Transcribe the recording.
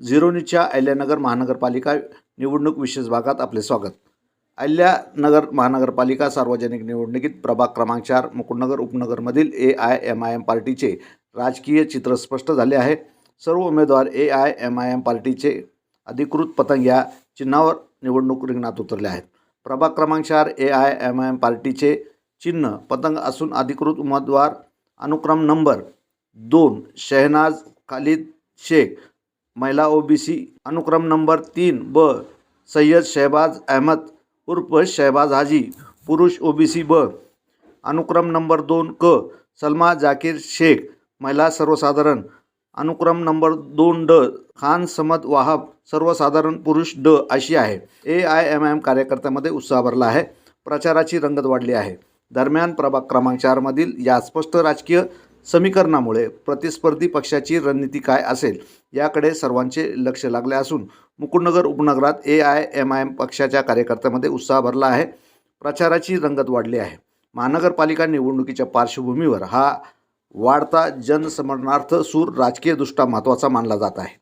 झिरोनीच्या अहिल्यानगर महानगरपालिका निवडणूक विशेष भागात आपले स्वागत. अहिल्यानगर महानगरपालिका सार्वजनिक निवडणुकीत प्रभाग क्रमांक चार Mukundnagar उपनगरमधील A I M I M पार्टीचे राजकीय चित्र स्पष्ट झाले आहे. सर्व उमेदवार A I M I M पार्टीचे अधिकृत पतंग या चिन्हावर निवडणूक रिंगणात उतरले आहेत. प्रभाग क्रमांक चार A I M I M पार्टीचे चिन्ह पतंग असून अधिकृत उमेदवार अनुक्रम नंबर दोन शहनाज खालिद शेख महिला ओबीसी अनुक्रम नंबर तीन ब सय्यद शहबाज अहमद उर्फ शहबाज हाजी पुरुष ओबीसी ब. अनुक्रम नंबर दोन क सलमा जाकीर शेख महिला सर्वसाधारण. अनुक्रम नंबर दोन ड खान समद वाहब सर्वसाधारण पुरुष ड अशी आहे. ए आय एम एम कार्यकर्त्यामध्ये उत्साह भरला आहे. प्रचाराची रंगत वाढली आहे. दरम्यान प्रभाग क्रमांक चारमधील या स्पष्ट राजकीय समीकरणामुळे प्रतिस्पर्धी पक्षाची रणनीती काय असेल याकडे सर्वांचे लक्ष लागले असून मुकुंदनगर उपनगरात A I M I M पक्षाच्या कार्यकर्त्यामध्ये उत्साह भरला आहे. प्रचाराची रंगत वाढली आहे. महानगरपालिका निवडणुकीच्या पार्श्वभूमीवर हा वाढता जनसमरणार्थ सूर राजकीयदृष्ट्या महत्त्वाचा मानला जात आहे.